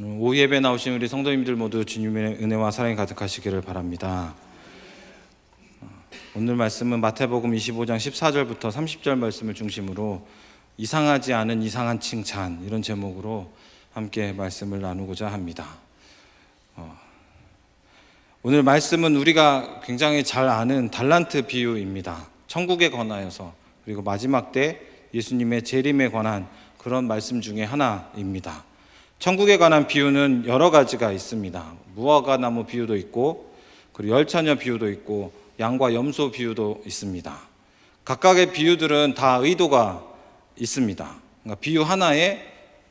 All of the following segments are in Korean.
오후 예배 나오신 우리 성도님들 모두 주님의 은혜와 사랑이 가득하시기를 바랍니다. 오늘 말씀은 마태복음 25장 14절부터 30절 말씀을 중심으로 이상하지 않은 이상한 칭찬 이런 제목으로 함께 말씀을 나누고자 합니다. 어, 오늘 말씀은 우리가 굉장히 잘 아는 달란트 비유입니다. 천국에 관하여서 그리고 마지막 때 예수님의 재림에 관한 그런 말씀 중에 하나입니다. 천국에 관한 비유는 여러 가지가 있습니다. 무화과 나무 비유도 있고 그리고 열처녀 비유도 있고 양과 염소 비유도 있습니다. 각각의 비유들은 다 의도가 있습니다. 그러니까 비유 하나에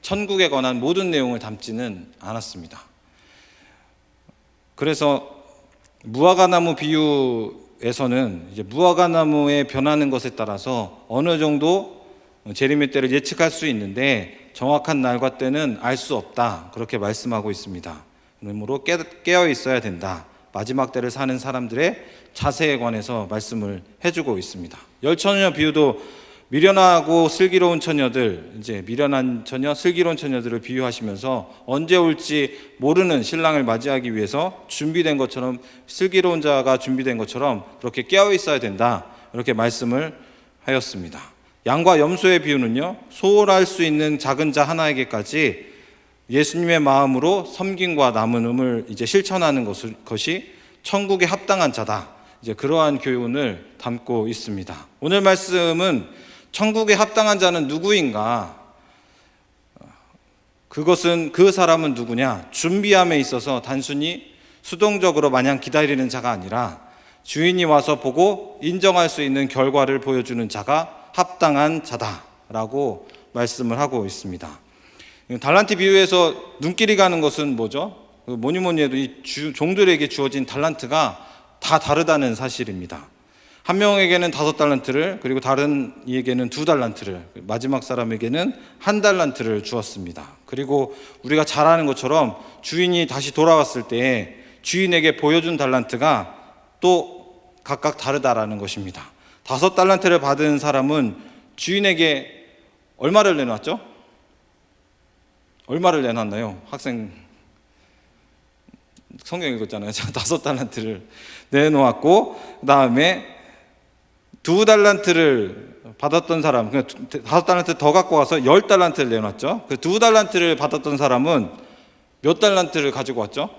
천국에 관한 모든 내용을 담지는 않았습니다. 그래서 무화과 나무 비유에서는 이제 무화과 나무에 변하는 것에 따라서 어느 정도 재림의 때를 예측할 수 있는데 정확한 날과 때는 알 수 없다. 그렇게 말씀하고 있습니다. 그러므로 깨어 있어야 된다. 마지막 때를 사는 사람들의 자세에 관해서 말씀을 해주고 있습니다. 열처녀 비유도 미련하고 슬기로운 처녀들, 이제 미련한 처녀, 슬기로운 처녀들을 비유하시면서 언제 올지 모르는 신랑을 맞이하기 위해서 준비된 것처럼 슬기로운 자가 준비된 것처럼 그렇게 깨어 있어야 된다. 이렇게 말씀을 하였습니다. 양과 염소의 비유는요, 소홀할 수 있는 작은 자 하나에게까지 예수님의 마음으로 섬김과 남음을 이제 실천하는 것이 천국에 합당한 자다. 이제 그러한 교훈을 담고 있습니다. 오늘 말씀은 천국에 합당한 자는 누구인가? 그것은 그 사람은 누구냐? 준비함에 있어서 단순히 수동적으로 마냥 기다리는 자가 아니라 주인이 와서 보고 인정할 수 있는 결과를 보여주는 자가 합당한 자다라고 말씀을 하고 있습니다. 달란트 비유에서 눈길이 가는 것은 뭐죠? 뭐니 뭐니 해도 이 주, 종들에게 주어진 달란트가 다 다르다는 사실입니다. 한 명에게는 다섯 달란트를 그리고 다른 이에게는 두 달란트를 마지막 사람에게는 한 달란트를 주었습니다. 그리고 우리가 잘 아는 것처럼 주인이 다시 돌아왔을 때 주인에게 보여준 달란트가 또 각각 다르다라는 것입니다. 다섯 달란트를 받은 사람은 주인에게 얼마를 내놨죠? 얼마를 내놨나요? 학생 성경 읽었잖아요. 다섯 달란트를 내놓았고 그 다음에 두 달란트를 받았던 사람, 다섯 달란트 더 갖고 와서 열 달란트를 내놨죠. 그 두 달란트를 받았던 사람은 몇 달란트를 가지고 왔죠?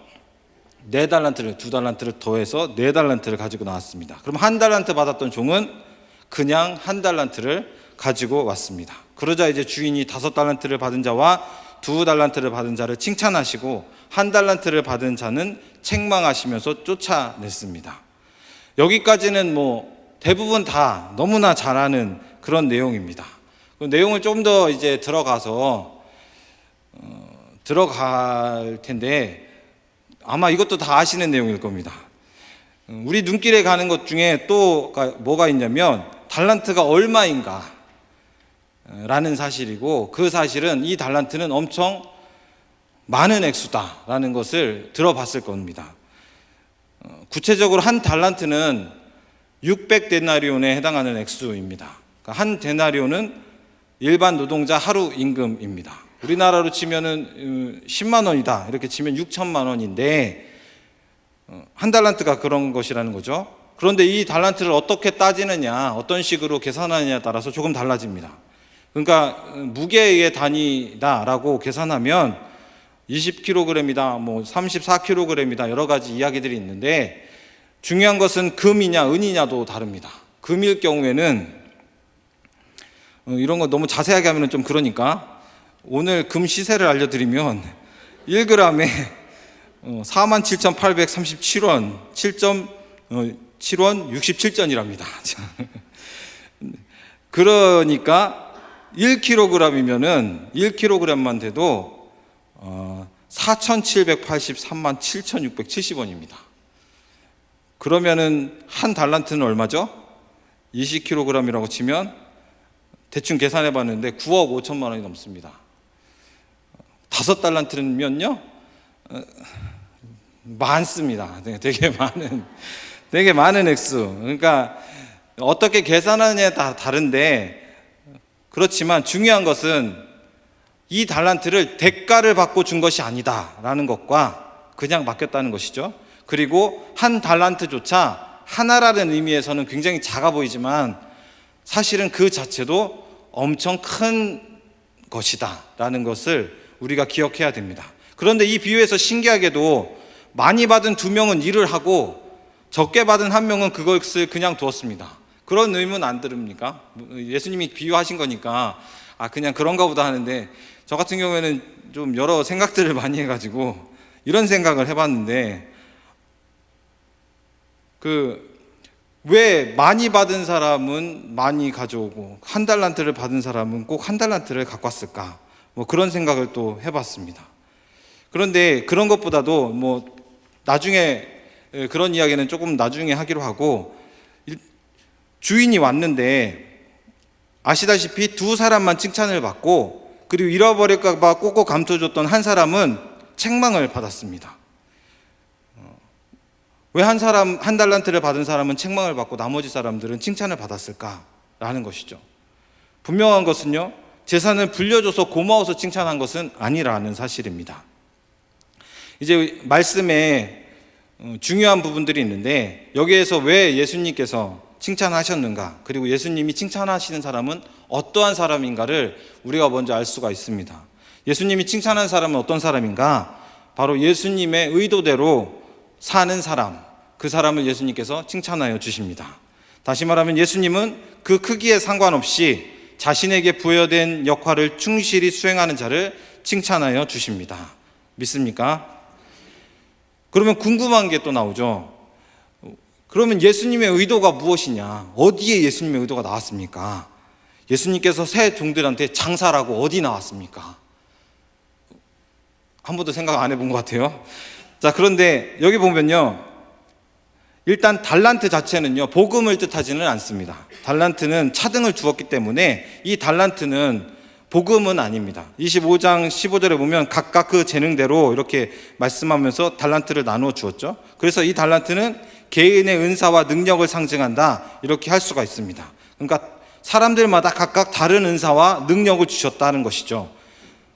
네 달란트를 두 달란트를 더해서 네 달란트를 가지고 나왔습니다. 그럼 한 달란트 받았던 종은 그냥 한 달란트를 가지고 왔습니다. 그러자 이제 주인이 다섯 달란트를 받은 자와 두 달란트를 받은 자를 칭찬하시고 한 달란트를 받은 자는 책망하시면서 쫓아냈습니다. 여기까지는 뭐 대부분 다 너무나 잘 아는 그런 내용입니다. 그 내용을 좀 더 이제 들어가서 어, 들어갈 텐데 아마 이것도 다 아시는 내용일 겁니다. 우리 눈길에 가는 것 중에 또 뭐가 있냐면 달란트가 얼마인가 라는 사실이고 그 사실은 이 달란트는 엄청 많은 액수다라는 것을 들어봤을 겁니다. 어, 구체적으로 한 달란트는 600 데나리온에 해당하는 액수입니다. 그러니까 한 데나리온은 일반 노동자 하루 임금입니다. 우리나라로 치면은 10만 어, 원이다 이렇게 치면 6천만 원인데 어, 한 달란트가 그런 것이라는 거죠. 그런데 이 달란트를 어떻게 따지느냐, 어떤 식으로 계산하느냐에 따라서 조금 달라집니다. 그러니까 무게의 단위다라고 계산하면 20kg이다, 뭐 34kg이다 여러 가지 이야기들이 있는데 중요한 것은 금이냐 은이냐도 다릅니다. 금일 경우에는 어, 이런 거 너무 자세하게 하면 좀 그러니까 오늘 금 시세를 알려드리면 1g에 47,837원, 7.7원 67전이랍니다. 그러니까 1kg이면은 1kg만 돼도 4,783만 7,670원입니다. 그러면은 한 달란트는 얼마죠? 20kg이라고 치면 대충 계산해 봤는데 9억 5천만 원이 넘습니다. 다섯 달란트면요? 어, 많습니다. 되게 많은, 되게 많은 액수. 그러니까 어떻게 계산하느냐에 다 다른데 그렇지만 중요한 것은 이 달란트를 대가를 받고 준 것이 아니다라는 것과 그냥 맡겼다는 것이죠. 그리고 한 달란트조차 하나라는 의미에서는 굉장히 작아 보이지만 사실은 그 자체도 엄청 큰 것이다라는 것을 우리가 기억해야 됩니다. 그런데 이 비유에서 신기하게도 많이 받은 두 명은 일을 하고 적게 받은 한 명은 그것을 그냥 두었습니다. 그런 의문 안 들습니까? 예수님이 비유하신 거니까 아 그냥 그런가 보다 하는데 저 같은 경우에는 좀 여러 생각들을 많이 해가지고 이런 생각을 해봤는데 그 왜 많이 받은 사람은 많이 가져오고 한 달란트를 받은 사람은 꼭 한 달란트를 갖고 왔을까? 뭐 그런 생각을 또 해봤습니다. 그런데 그런 것보다도 뭐 나중에 에, 그런 이야기는 조금 나중에 하기로 하고 일- 주인이 왔는데 아시다시피 두 사람만 칭찬을 받고 그리고 잃어버릴까봐 꼭꼭 감춰줬던 한 사람은 책망을 받았습니다. 왜 한 사람 한 달란트를 받은 사람은 책망을 받고 나머지 사람들은 칭찬을 받았을까라는 것이죠. 분명한 것은요 재산을 불려줘서 고마워서 칭찬한 것은 아니라는 사실입니다. 이제 말씀에 어, 중요한 부분들이 있는데 여기에서 왜 예수님께서 칭찬하셨는가 그리고 예수님이 칭찬하시는 사람은 어떠한 사람인가를 우리가 먼저 알 수가 있습니다. 예수님이 칭찬한 사람은 어떤 사람인가? 바로 예수님의 의도대로 사는 사람, 그 사람을 예수님께서 칭찬하여 주십니다. 다시 말하면 예수님은 그 크기에 상관없이 자신에게 부여된 역할을 충실히 수행하는 자를 칭찬하여 주십니다. 믿습니까? 그러면 궁금한 게 또 나오죠. 그러면 예수님의 의도가 무엇이냐? 어디에 예수님의 의도가 나왔습니까? 예수님께서 새 종들한테 장사라고 어디 나왔습니까? 한 번도 생각 안 해본 것 같아요. 자, 그런데 여기 보면요. 일단 달란트 자체는요, 복음을 뜻하지는 않습니다. 달란트는 차등을 주었기 때문에 이 달란트는 복음은 아닙니다. 25장 15절에 보면 각각 그 재능대로 이렇게 말씀하면서 달란트를 나누어 주었죠. 그래서 이 달란트는 개인의 은사와 능력을 상징한다. 이렇게 할 수가 있습니다. 그러니까 사람들마다 각각 다른 은사와 능력을 주셨다는 것이죠.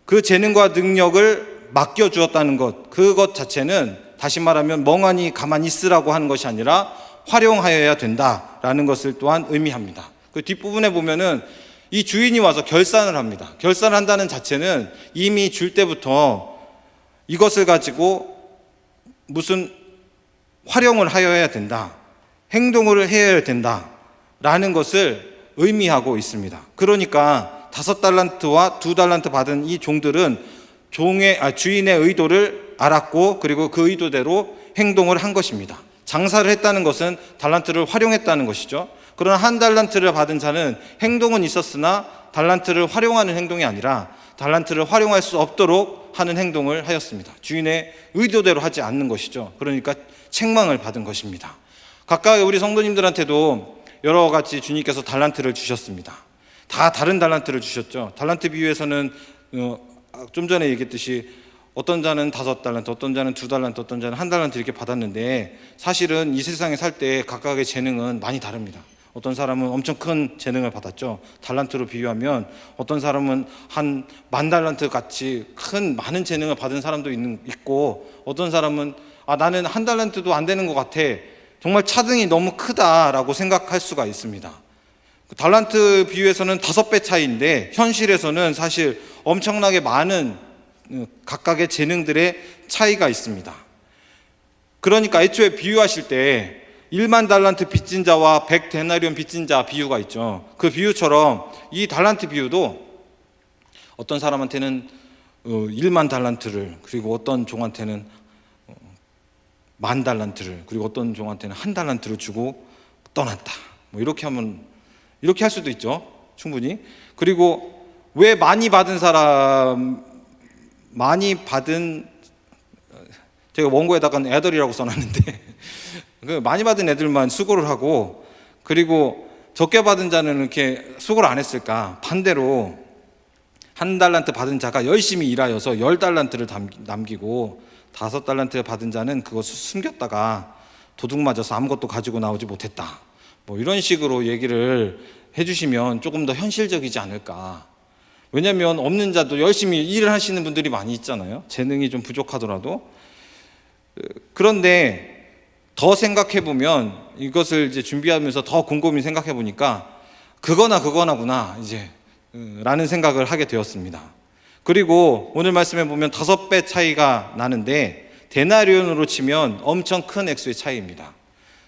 그 재능과 능력을 맡겨 주었다는 것, 그것 자체는 다시 말하면 멍하니 가만히 있으라고 하는 것이 아니라 활용하여야 된다라는 것을 또한 의미합니다. 그 뒷부분에 보면은 이 주인이 와서 결산을 합니다. 결산을 한다는 자체는 이미 줄 때부터 이것을 가지고 무슨 활용을 하여야 된다. 행동을 해야 된다. 라는 것을 의미하고 있습니다. 그러니까 다섯 달란트와 두 달란트 받은 이 종들은 종의, 아, 주인의 의도를 알았고 그리고 그 의도대로 행동을 한 것입니다. 장사를 했다는 것은 달란트를 활용했다는 것이죠. 그러나 한 달란트를 받은 자는 행동은 있었으나 달란트를 활용하는 행동이 아니라 달란트를 활용할 수 없도록 하는 행동을 하였습니다. 주인의 의도대로 하지 않는 것이죠. 그러니까 책망을 받은 것입니다. 각각 우리 성도님들한테도 여러 가지 주님께서 달란트를 주셨습니다. 다 다른 달란트를 주셨죠. 달란트 비유에서는 어, 좀 전에 얘기했듯이 어떤 자는 다섯 달란트, 어떤 자는 두 달란트, 어떤 자는 한 달란트 이렇게 받았는데 사실은 이 세상에 살 때 각각의 재능은 많이 다릅니다. 어떤 사람은 엄청 큰 재능을 받았죠. 달란트로 비유하면 어떤 사람은 한 만 달란트 같이 큰 많은 재능을 받은 사람도 있는, 있고 어떤 사람은 아 나는 한 달란트도 안 되는 것 같아. 정말 차등이 너무 크다라고 생각할 수가 있습니다. 그 달란트 비유에서는 다섯 배 차이인데 현실에서는 사실 엄청나게 많은 어, 각각의 재능들의 차이가 있습니다. 그러니까 애초에 비유하실 때 1만 달란트 빚진 자와 100 데나리온 빚진 자 비유가 있죠. 그 비유처럼 이 달란트 비유도 어떤 사람한테는 1만 달란트를 그리고 어떤 종한테는 어, 만 달란트를 그리고 어떤 종한테는 한 달란트를 주고 떠났다. 뭐 이렇게 하면 이렇게 할 수도 있죠. 충분히. 그리고 왜 많이 받은 사람 많이 받은 제가 원고에다가는 애들이라고 써놨는데 그 많이 받은 애들만 수고를 하고 그리고 적게 받은 자는 이렇게 수고를 안 했을까? 반대로 한 달란트 받은 자가 열심히 일하여서 열 달란트를 남기고 다섯 달란트 받은 자는 그것을 숨겼다가 도둑 맞아서 아무것도 가지고 나오지 못했다. 뭐 이런 식으로 얘기를 해주시면 조금 더 현실적이지 않을까 왜냐하면 없는 자도 열심히 일을 하시는 분들이 많이 있잖아요. 재능이 좀 부족하더라도. 그런데 더 생각해 보면 이것을 이제 준비하면서 더 곰곰이 생각해 보니까 그거나 그거나구나 이제 어, 라는 생각을 하게 되었습니다. 그리고 오늘 말씀에 보면 다섯 배 차이가 나는데 데나리온으로 치면 엄청 큰 액수의 차이입니다.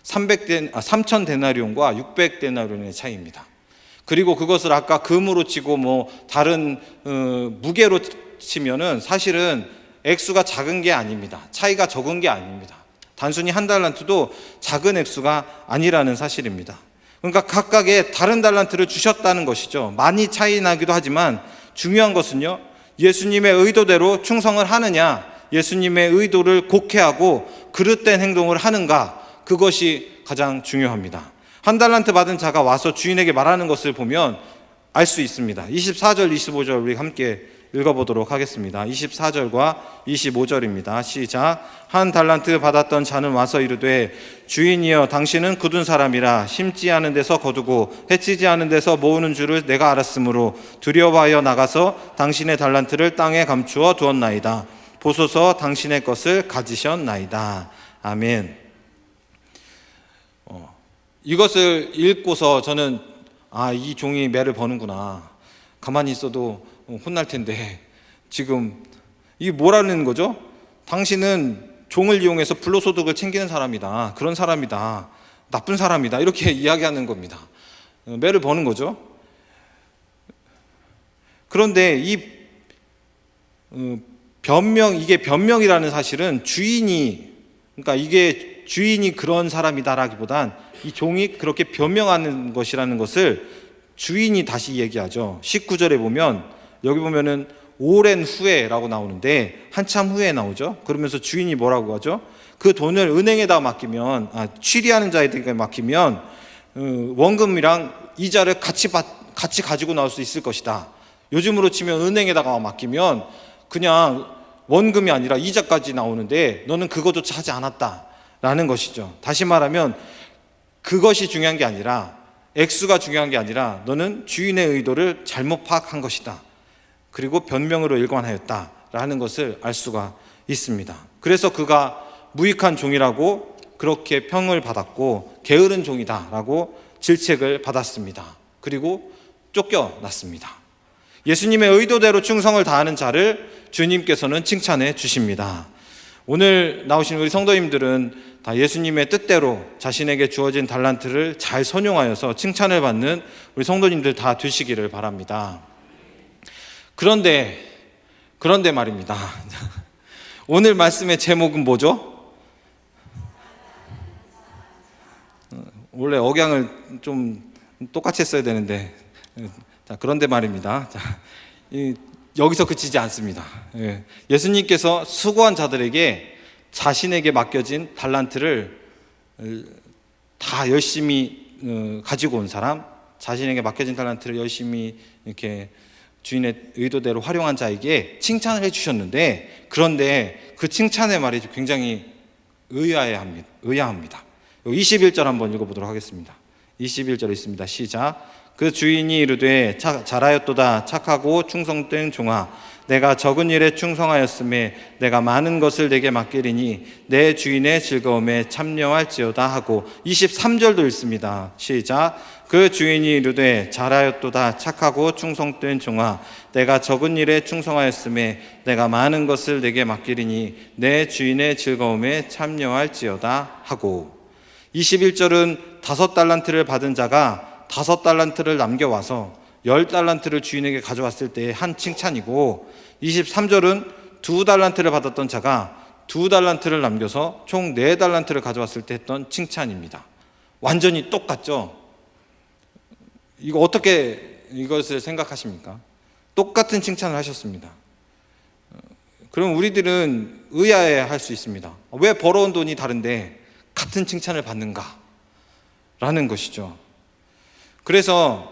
300데, 아, 3천 데나리온과 600 데나리온의 차이입니다. 그리고 그것을 아까 금으로 치고 뭐 다른 어, 무게로 치면은 사실은 액수가 작은 게 아닙니다. 차이가 적은 게 아닙니다. 단순히 한 달란트도 작은 액수가 아니라는 사실입니다. 그러니까 각각의 다른 달란트를 주셨다는 것이죠. 많이 차이 나기도 하지만 중요한 것은요. 예수님의 의도대로 충성을 하느냐, 예수님의 의도를 곡해하고 그릇된 행동을 하는가, 그것이 가장 중요합니다. 한 달란트 받은 자가 와서 주인에게 말하는 것을 보면 알 수 있습니다. 24절, 25절 우리 함께 읽어보도록 하겠습니다. 24절과 25절입니다. 시작. 한 달란트 받았던 자는 와서 이르되 주인이여 당신은 굳은 사람이라 심지 않은 데서 거두고 해치지 않은 데서 모으는 줄을 내가 알았으므로 두려워하여 나가서 당신의 달란트를 땅에 감추어 두었나이다. 보소서 당신의 것을 가지셨나이다. 아멘. 어, 이것을 읽고서 저는 아, 이 종이 매를 버는구나. 가만히 있어도 혼날 텐데 지금 이게 뭐라는 거죠? 당신은 종을 이용해서 불로소득을 챙기는 사람이다. 그런 사람이다. 나쁜 사람이다. 이렇게 이야기하는 겁니다. 어, 매를 버는 거죠. 그런데 이 어, 변명 이게 변명이라는 사실은 주인이 그러니까 이게 주인이 그런 사람이다라기보단 이 종이 그렇게 변명하는 것이라는 것을 주인이 다시 얘기하죠. 19절에 보면 여기 보면은 오랜 후에라고 나오는데 한참 후에 나오죠. 그러면서 주인이 뭐라고 하죠? 그 돈을 은행에다 맡기면 아, 취리하는 자에게 맡기면 어, 원금이랑 이자를 같이 받, 같이 가지고 나올 수 있을 것이다. 요즘으로 치면 은행에다가 맡기면 그냥 원금이 아니라 이자까지 나오는데 너는 그것조차 하지 않았다라는 것이죠. 다시 말하면 그것이 중요한 게 아니라 액수가 중요한 게 아니라 너는 주인의 의도를 잘못 파악한 것이다. 그리고 변명으로 일관하였다 라는 것을 알 수가 있습니다. 그래서 그가 무익한 종이라고 그렇게 평을 받았고 게으른 종이다라고 질책을 받았습니다. 그리고 쫓겨났습니다. 예수님의 의도대로 충성을 다하는 자를 주님께서는 칭찬해 주십니다. 오늘 나오신 우리 성도님들은 다 예수님의 뜻대로 자신에게 주어진 달란트를 잘 선용하여서 칭찬을 받는 우리 성도님들 다 되시기를 바랍니다. 그런데, 그런데 말입니다. 오늘 말씀의 제목은 뭐죠? 원래 억양을 좀 똑같이 했어야 되는데, 자, 그런데 말입니다. 자, 이, 여기서 그치지 않습니다. 예. 예수님께서 수고한 자들에게 자신에게 맡겨진 달란트를 어, 다 열심히 어, 가지고 온 사람, 자신에게 맡겨진 달란트를 열심히 이렇게 주인의 의도대로 활용한 자에게 칭찬을 해주셨는데 그런데 그 칭찬의 말이 굉장히 의아해합니다. 의아합니다. 21절 한번 읽어보도록 하겠습니다. 21절 있습니다. 시작. 그 주인이 이르되 잘하였도다 착하고 충성된 종아 내가 적은 일에 충성하였음에 내가 많은 것을 내게 맡기리니 내 주인의 즐거움에 참여할지어다 하고 23절도 읽습니다. 시작. 그 주인이 이르되 잘하였도다. 착하고 충성된 종아 내가 적은 일에 충성하였음에 내가 많은 것을 내게 맡기리니 내 주인의 즐거움에 참여할지어다 하고. 21절은 다섯 달란트를 받은 자가 다섯 달란트를 남겨와서 열 달란트를 주인에게 가져왔을 때의 한 칭찬이고 23절은 두 달란트를 받았던 자가 두 달란트를 남겨서 총 네 달란트를 가져왔을 때 했던 칭찬입니다. 완전히 똑같죠? 이거 어떻게 이것을 생각하십니까? 똑같은 칭찬을 하셨습니다. 그럼 우리들은 의아해 할 수 있습니다. 왜 벌어온 돈이 다른데 같은 칭찬을 받는가? 라는 것이죠. 그래서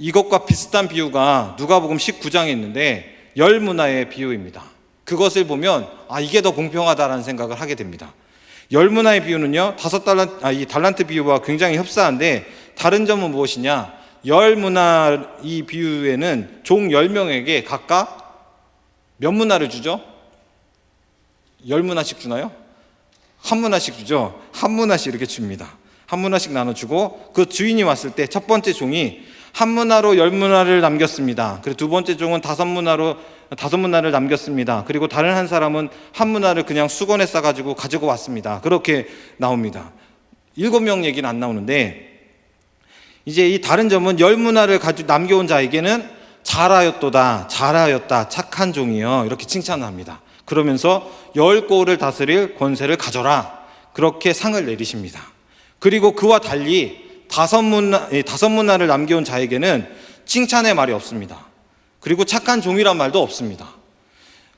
이것과 비슷한 비유가 누가복음 19장에 있는데 열 문화의 비유입니다. 그것을 보면 아 이게 더 공평하다라는 생각을 하게 됩니다. 열 문화의 비유는요 다섯 달란트 아, 이 달란트 비유와 굉장히 흡사한데 다른 점은 무엇이냐? 열 문화 이 비유에는 종 열 명에게 각각 몇 문화를 주죠? 열 문화씩 주나요? 한 문화씩 주죠. 한 문화씩 이렇게 줍니다. 한 문화씩 나눠주고 그 주인이 왔을 때 첫 번째 종이 한 문화로 열 문화를 남겼습니다. 그리고 두 번째 종은 다섯 문화로 다섯 문화를 남겼습니다. 그리고 다른 한 사람은 한 문화를 그냥 수건에 싸가지고 가지고 왔습니다. 그렇게 나옵니다. 일곱 명 얘기는 안 나오는데 이제 이 다른 점은 열 문화를 가지고 남겨온 자에게는 잘하였도다, 잘하였다, 착한 종이여 이렇게 칭찬합니다. 그러면서 열 골을 다스릴 권세를 가져라 그렇게 상을 내리십니다. 그리고 그와 달리 다섯 문화, 예, 다섯 문화를 남겨온 자에게는 칭찬의 말이 없습니다. 그리고 착한 종이란 말도 없습니다.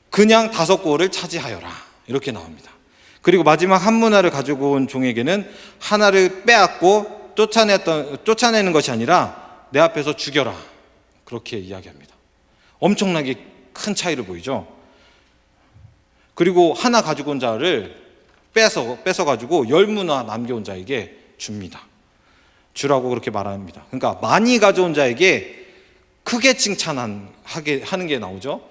그냥 다섯 골을 차지하여라 이렇게 나옵니다. 그리고 마지막 한 문화를 가지고 온 종에게는 하나를 빼앗고 쫓아냈던 쫓아내는 것이 아니라 내 앞에서 죽여라 그렇게 이야기합니다. 엄청나게 큰 차이를 보이죠. 그리고 하나 가지고 온 자를 뺏어 뺏어 가지고 열 문화 남겨온 자에게 줍니다. 주라고 그렇게 말합니다. 그러니까 많이 가져온 자에게 크게 칭찬하게 하는 게 나오죠.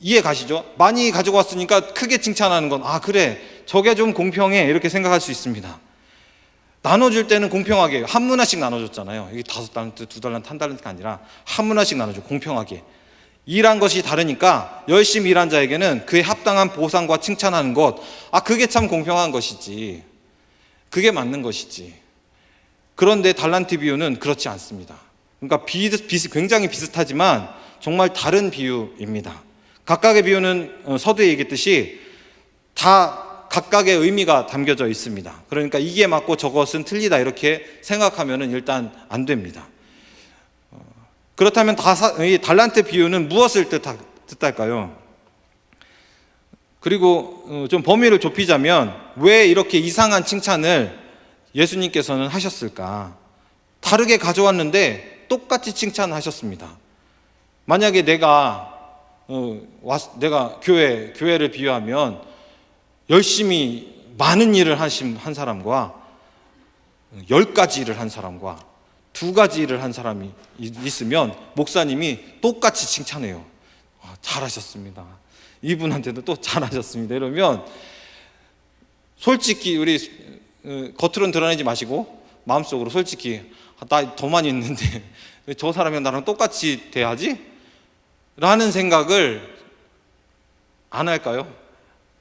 이해 가시죠? 많이 가지고 왔으니까 크게 칭찬하는 건, 아, 그래. 저게 좀 공평해. 이렇게 생각할 수 있습니다. 나눠줄 때는 공평하게, 한 문화씩 나눠줬잖아요. 이게 다섯 달란트, 두 달란트, 한 달란트가 아니라 한 문화씩 나눠줘. 공평하게. 일한 것이 다르니까 열심히 일한 자에게는 그에 합당한 보상과 칭찬하는 것, 아, 그게 참 공평한 것이지. 그게 맞는 것이지. 그런데 달란트 비유는 그렇지 않습니다. 그러니까 비슷, 비슷, 굉장히 비슷하지만 정말 다른 비유입니다. 각각의 비유는 어, 서두에 얘기했듯이 다 각각의 의미가 담겨져 있습니다. 그러니까 이게 맞고 저것은 틀리다 이렇게 생각하면 일단 안 됩니다. 어, 그렇다면 다사, 이 달란트 비유는 무엇을 뜻하, 뜻할까요? 그리고 어, 좀 범위를 좁히자면 왜 이렇게 이상한 칭찬을 예수님께서는 하셨을까? 다르게 가져왔는데 똑같이 칭찬하셨습니다. 만약에 내가 어, 왔, 내가 교회 교회를 비유하면 열심히 많은 일을 하신 한 사람과 열 가지 일을 한 사람과 두 가지 일을 한 사람이 있- 있으면 목사님이 똑같이 칭찬해요. 아, 잘하셨습니다. 이분한테도 또 잘하셨습니다. 이러면 솔직히 우리 어, 겉으로는 드러내지 마시고 마음속으로 솔직히 아, 나더 많이 했는데 왜 저 사람이 나랑 똑같이 돼야지? 라는 생각을 안 할까요?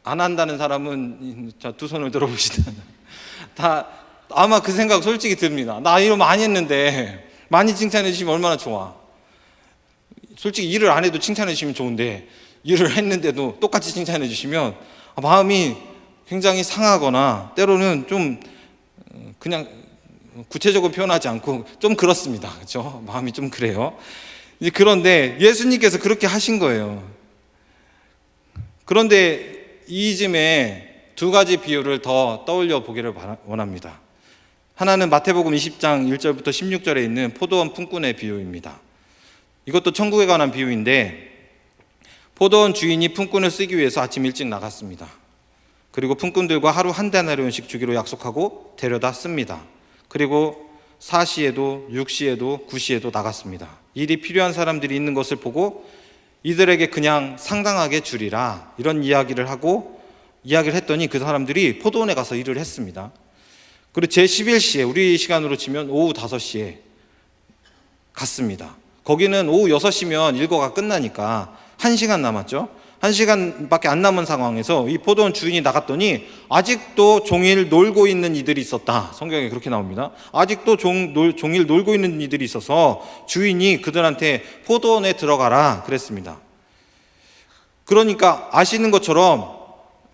안 한다는 사람은 자, 두 손을 들어보시다. 다 아마 그 생각 솔직히 듭니다. 나 이거 많이 했는데 많이 칭찬해 주시면 얼마나 좋아. 솔직히 일을 안 해도 칭찬해 주시면 좋은데 일을 했는데도 똑같이 칭찬해 주시면 마음이 굉장히 상하거나 때로는 좀 어, 그냥 구체적으로 표현하지 않고 좀 그렇습니다. 그렇죠? 마음이 좀 그래요. 그런데 예수님께서 그렇게 하신 거예요. 그런데 이쯤에 두 가지 비유를 더 떠올려 보기를 원합니다. 하나는 마태복음 20장 1절부터 16절에 있는 포도원 품꾼의 비유입니다. 이것도 천국에 관한 비유인데 포도원 주인이 품꾼을 쓰기 위해서 아침 일찍 나갔습니다. 그리고 품꾼들과 하루 한 데나리온씩 주기로 약속하고 데려다 씁니다. 그리고 4시에도 6시에도 9시에도 나갔습니다. 일이 필요한 사람들이 있는 것을 보고 이들에게 그냥 상당하게 주리라 이런 이야기를 하고 이야기를 했더니 그 사람들이 포도원에 가서 일을 했습니다. 그리고 제 11시에 우리 시간으로 치면 오후 5시에 갔습니다. 거기는 오후 6시면 일거가 끝나니까 1시간 남았죠. 1시간밖에 안 남은 상황에서 이 포도원 주인이 나갔더니 아직도 종일 놀고 있는 이들이 있었다. 성경에 그렇게 나옵니다. 아직도 종, 놀, 종일 놀고 있는 이들이 있어서 주인이 그들한테 포도원에 들어가라 그랬습니다. 그러니까 아시는 것처럼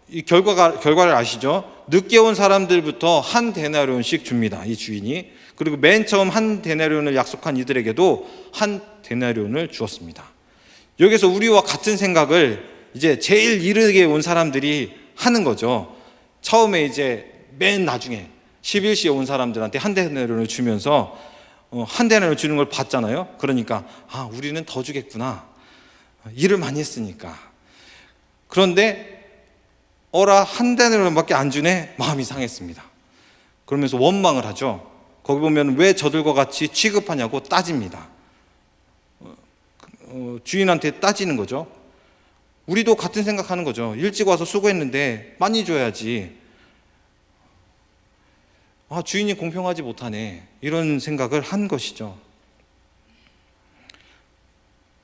이 결과가, 결과를 아시죠? 늦게 온 사람들부터 한 데나리온씩 줍니다. 이 주인이. 그리고 맨 처음 한 데나리온을 약속한 이들에게도 한 데나리온을 주었습니다. 여기서 우리와 같은 생각을 이제 제일 이르게 온 사람들이 하는 거죠. 처음에 이제 맨 나중에 11시에 온 사람들한테 한 데나리온을 주면서 어, 한 데나리온 주는 걸 봤잖아요. 그러니까 아, 우리는 더 주겠구나. 일을 많이 했으니까. 그런데 어라 한 데나리온밖에 안 주네 마음이 상했습니다. 그러면서 원망을 하죠. 거기 보면 왜 저들과 같이 취급하냐고 따집니다. 어, 어, 주인한테 따지는 거죠. 우리도 같은 생각하는 거죠. 일찍 와서 수고했는데 많이 줘야지. 아, 주인이 공평하지 못하네. 이런 생각을 한 것이죠.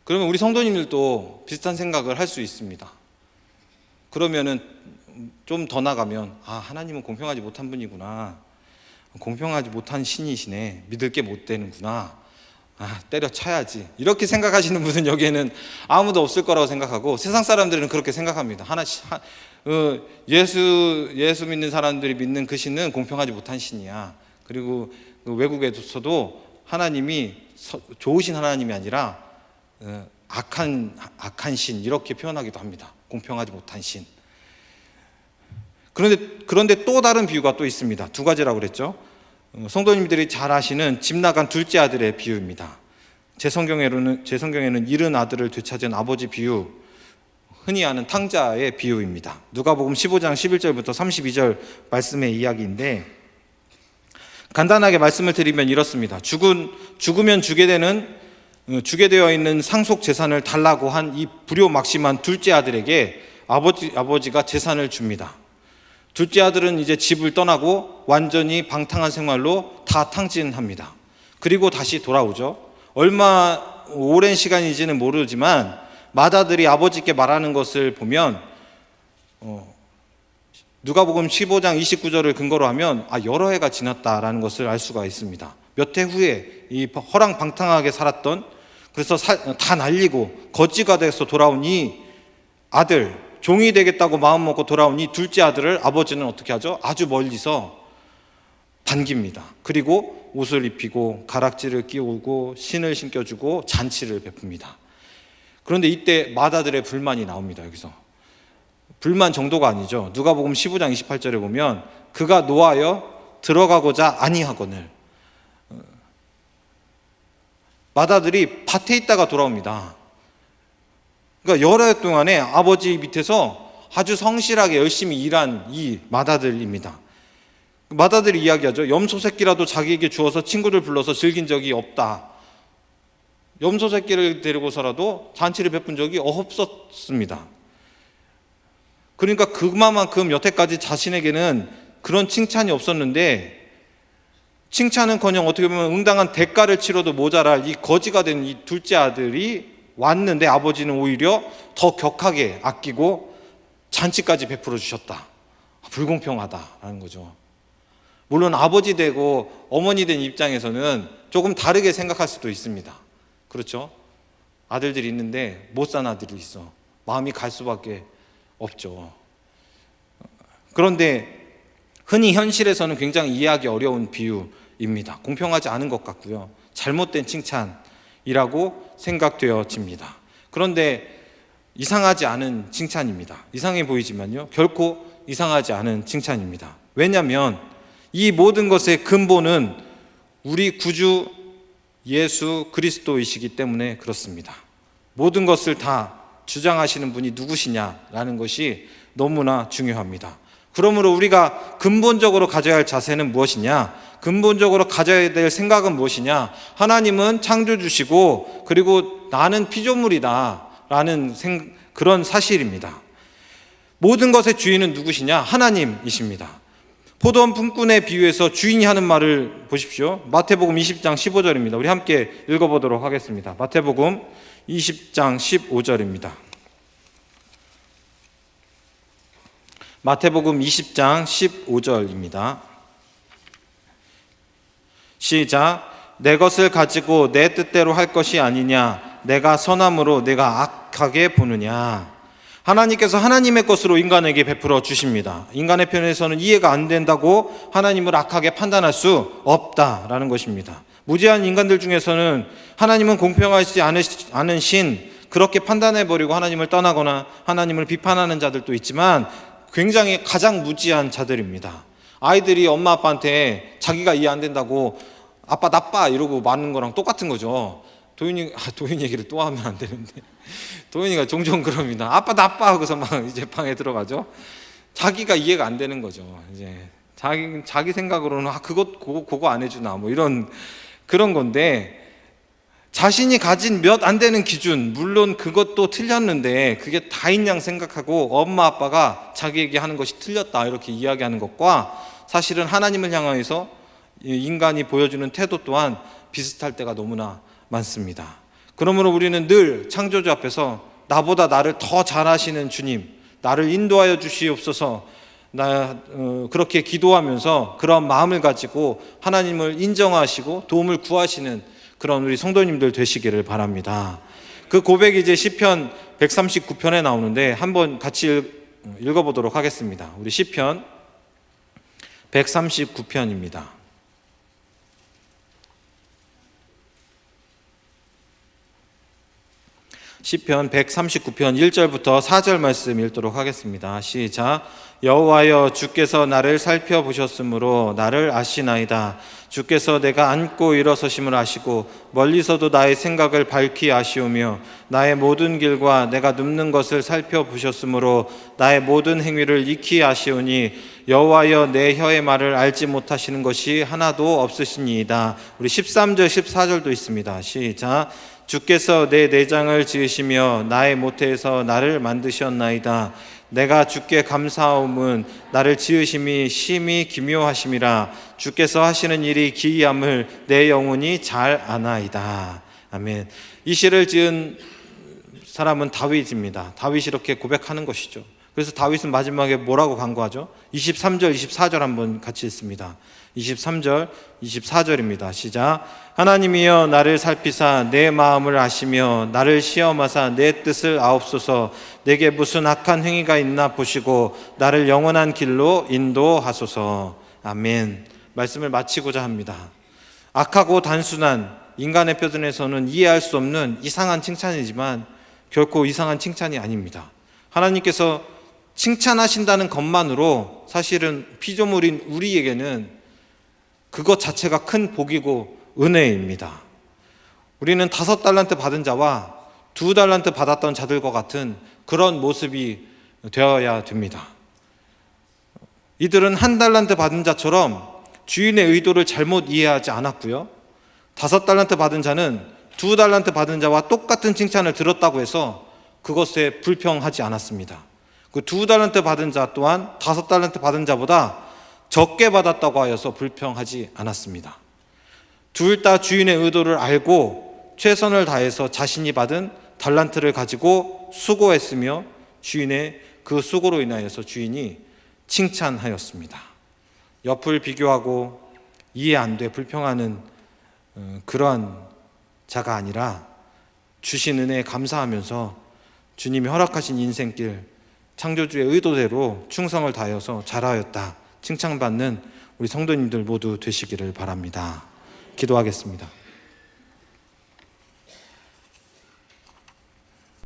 그러면 우리 성도님들도 비슷한 생각을 할 수 있습니다. 그러면은 좀 더 나가면 아, 하나님은 공평하지 못한 분이구나. 공평하지 못한 신이시네. 믿을 게 못 되는구나. 아, 때려쳐야지. 이렇게 생각하시는 분은 여기에는 아무도 없을 거라고 생각하고 세상 사람들은 그렇게 생각합니다. 하나, 하, 어, 예수, 예수 믿는 사람들이 믿는 그 신은 공평하지 못한 신이야. 그리고 그 외국에서도 하나님이 서, 좋으신 하나님이 아니라 어, 악한, 악한 신, 이렇게 표현하기도 합니다. 공평하지 못한 신. 그런데, 그런데 또 다른 비유가 또 있습니다. 두 가지라고 그랬죠. 어, 성도님들이 잘 아시는 집 나간 둘째 아들의 비유입니다. 제 성경에는 제 성경에는 잃은 아들을 되찾은 아버지 비유, 흔히 아는 탕자의 비유입니다. 누가복음 15장 11절부터 32절 말씀의 이야기인데 간단하게 말씀을 드리면 이렇습니다. 죽은 죽으면 주게 되는 어, 주게 되어 있는 상속 재산을 달라고 한 이 불효 막심한 둘째 아들에게 아버지 아버지가 재산을 줍니다. 둘째 아들은 이제 집을 떠나고 완전히 방탕한 생활로 다 탕진합니다. 그리고 다시 돌아오죠. 얼마 오랜 시간인지는 모르지만 맏아들이 아버지께 말하는 것을 보면 어, 누가복음 15장 29절을 근거로 하면 아 여러 해가 지났다라는 것을 알 수가 있습니다. 몇 해 후에 이 허랑 방탕하게 살았던 그래서 사- 다 날리고 거지가 돼서 돌아온 이 아들 종이 되겠다고 마음 먹고 돌아온 이 둘째 아들을 아버지는 어떻게 하죠? 아주 멀리서 반깁니다. 그리고 옷을 입히고 가락지를 끼우고 신을 신겨주고 잔치를 베풉니다. 그런데 이때 맏아들의 불만이 나옵니다. 여기서 불만 정도가 아니죠. 누가복음 15장 28절에 보면 그가 노하여 들어가고자 아니하거늘 어, 맏아들이 밭에 있다가 돌아옵니다. 그러니까 여러 해 동안에 아버지 밑에서 아주 성실하게 열심히 일한 이 맏아들입니다. 맏아들이 이야기하죠. 염소 새끼라도 자기에게 주어서 친구를 불러서 즐긴 적이 없다. 염소 새끼를 데리고서라도 잔치를 베푼 적이 없었습니다. 그러니까 그만큼 여태까지 자신에게는 그런 칭찬이 없었는데 칭찬은커녕 어떻게 보면 응당한 대가를 치러도 모자랄 이 거지가 된 이 둘째 아들이 왔는데 아버지는 오히려 더 격하게 아끼고 잔치까지 베풀어 주셨다. 불공평하다라는 거죠. 물론 아버지 되고 어머니 된 입장에서는 조금 다르게 생각할 수도 있습니다. 그렇죠? 아들들이 있는데 못 산 아들이 있어. 마음이 갈 수밖에 없죠. 그런데 흔히 현실에서는 굉장히 이해하기 어려운 비유입니다. 공평하지 않은 것 같고요. 잘못된 칭찬 이라고 생각되어집니다. 그런데 이상하지 않은 칭찬입니다. 이상해 보이지만요. 결코 이상하지 않은 칭찬입니다. 왜냐하면 이 모든 것의 근본은 우리 구주 예수 그리스도이시기 때문에 그렇습니다. 모든 것을 다 주장하시는 분이 누구시냐라는 것이 너무나 중요합니다. 그러므로 우리가 근본적으로 가져야 할 자세는 무엇이냐? 근본적으로 가져야 될 생각은 무엇이냐? 하나님은 창조주시고 그리고 나는 피조물이다 라는 생, 그런 사실입니다. 모든 것의 주인은 누구시냐? 하나님이십니다. 포도원 품꾼의 비유에서 주인이 하는 말을 보십시오. 마태복음 20장 15절입니다. 우리 함께 읽어보도록 하겠습니다. 마태복음 20장 15절입니다. 마태복음 20장 15절입니다. 시작. 내 것을 가지고 내 뜻대로 할 것이 아니냐? 내가 선함으로 내가 악하게 보느냐? 하나님께서 하나님의 것으로 인간에게 베풀어 주십니다. 인간의 편에서는 이해가 안 된다고 하나님을 악하게 판단할 수 없다라는 것입니다. 무지한 인간들 중에서는 하나님은 공평하지 않은 신, 그렇게 판단해버리고 하나님을 떠나거나 하나님을 비판하는 자들도 있지만 굉장히 가장 무지한 자들입니다. 아이들이 엄마 아빠한테 자기가 이해 안 된다고 아빠 나빠 이러고 맞는 거랑 똑같은 거죠. 도윤이 아, 도윤 얘기를 또 하면 안 되는데 도윤이가 종종 그럽니다. 아빠 나빠 하고서 막 이제 방에 들어가죠. 자기가 이해가 안 되는 거죠. 이제 자기 자기 생각으로는 아 그것 그거 그거 안 해주나 뭐 이런 그런 건데 자신이 가진 몇 안 되는 기준 물론 그것도 틀렸는데 그게 다인 양 생각하고 엄마 아빠가 자기에게 하는 것이 틀렸다 이렇게 이야기하는 것과 사실은 하나님을 이 인간이 보여주는 태도 또한 비슷할 때가 너무나 많습니다. 그러므로 우리는 늘 창조주 앞에서 나보다 나를 더 잘하시는 주님, 나를 인도하여 주시옵소서. 나 어, 그렇게 기도하면서 그런 마음을 가지고 하나님을 인정하시고 도움을 구하시는 그런 우리 성도님들 되시기를 바랍니다. 그 고백이 이제 시편 139편에 나오는데 한번 같이 읽- 읽어보도록 하겠습니다. 우리 시편 139편입니다. 시편 139편 1절부터 4절 말씀 읽도록 하겠습니다. 시작. 여호와여 주께서 나를 살펴보셨으므로 나를 아시나이다. 주께서 내가 앉고 일어서심을 아시고 멀리서도 나의 생각을 밝히 아시오며 나의 모든 길과 내가 눕는 것을 살펴보셨으므로 나의 모든 행위를 익히 아시오니 여호와여 내 혀의 말을 알지 못하시는 것이 하나도 없으시니이다. 우리 13절 14절도 있습니다. 시작. 주께서 내 내장을 지으시며 나의 모태에서 나를 만드셨나이다. 내가 주께 감사함은 나를 지으심이 심히 기묘하심이라. 주께서 하시는 일이 기이함을 내 영혼이 잘 아나이다. 아멘. 이 시를 지은 사람은 다윗입니다. 다윗이 이렇게 고백하는 것이죠. 그래서 다윗은 마지막에 뭐라고 간구하죠? 23절, 24절 한번 같이 읽습니다. 23절, 24절입니다. 시작. 하나님이여 나를 살피사 내 마음을 아시며 나를 시험하사 내 뜻을 아옵소서 내게 무슨 악한 행위가 있나 보시고 나를 영원한 길로 인도하소서. 아멘. 말씀을 마치고자 합니다. 악하고 단순한 인간의 표준에서는 이해할 수 없는 이상한 칭찬이지만 결코 이상한 칭찬이 아닙니다. 하나님께서 칭찬하신다는 것만으로 사실은 피조물인 우리에게는 그것 자체가 큰 복이고 은혜입니다. 우리는 다섯 달란트 받은 자와 두 달란트 받았던 자들과 같은 그런 모습이 되어야 됩니다. 이들은 한 달란트 받은 자처럼 주인의 의도를 잘못 이해하지 않았고요. 다섯 달란트 받은 자는 두 달란트 받은 자와 똑같은 칭찬을 들었다고 해서 그것에 불평하지 않았습니다. 그 두 달란트 받은 자 또한 다섯 달란트 받은 자보다 적게 받았다고 하여서 불평하지 않았습니다. 둘 다 주인의 의도를 알고 최선을 다해서 자신이 받은 달란트를 가지고 수고했으며 주인의 그 수고로 인하여서 주인이 칭찬하였습니다. 옆을 비교하고 이해 안 돼 불평하는 어, 그러한 자가 아니라 주신 은혜에 감사하면서 주님이 허락하신 인생길 창조주의 의도대로 충성을 다하여서 잘하였다 칭찬받는 우리 성도님들 모두 되시기를 바랍니다. 기도하겠습니다.